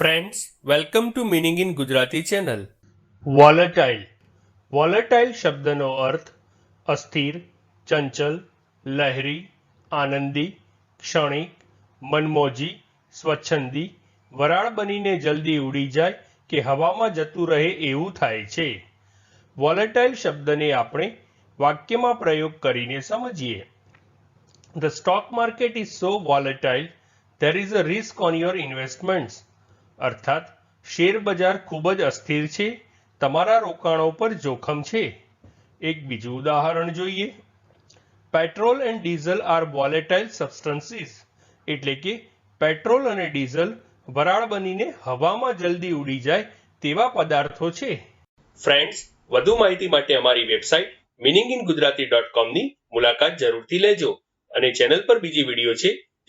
Friends welcome to meaning in Gujarati channel volatile volatile શબ્દનો અર્થ અસ્થિર ચંચલ લહેરી આનંદી ક્ષણિક મનમોજી સ્વચ્છંદી વરાળ બનીને જલ્દી ઉડી જાય કે હવામાં જતું રહે એવું થાય છે. વોલેટાઇલ શબ્દને આપણે વાક્યમાં પ્રયોગ કરીને સમજીએ. The stock market is so volatile there is a risk on your investments. અર્થાત, શેર બજાર ખૂબ જ અસ્થિર છે, તમારા રોકાણો પર જોખમ છે. એક બીજું ઉદાહરણ જોઈએ. Petrol and diesel are volatile substances, એટલે કે પેટ્રોલ અને ડીઝલ વરાળ બનીને હવામાં જલ્દી ઉડી જાય તેવા પદાર્થો છે. ફ્રેન્ડ્સ, વધુ માહિતી માટે અમારી website meaning in Gujarati dot કોમની મુલાકાત જરૂરથી લેજો અને ચેનલ પર બીજી વીડિયો છે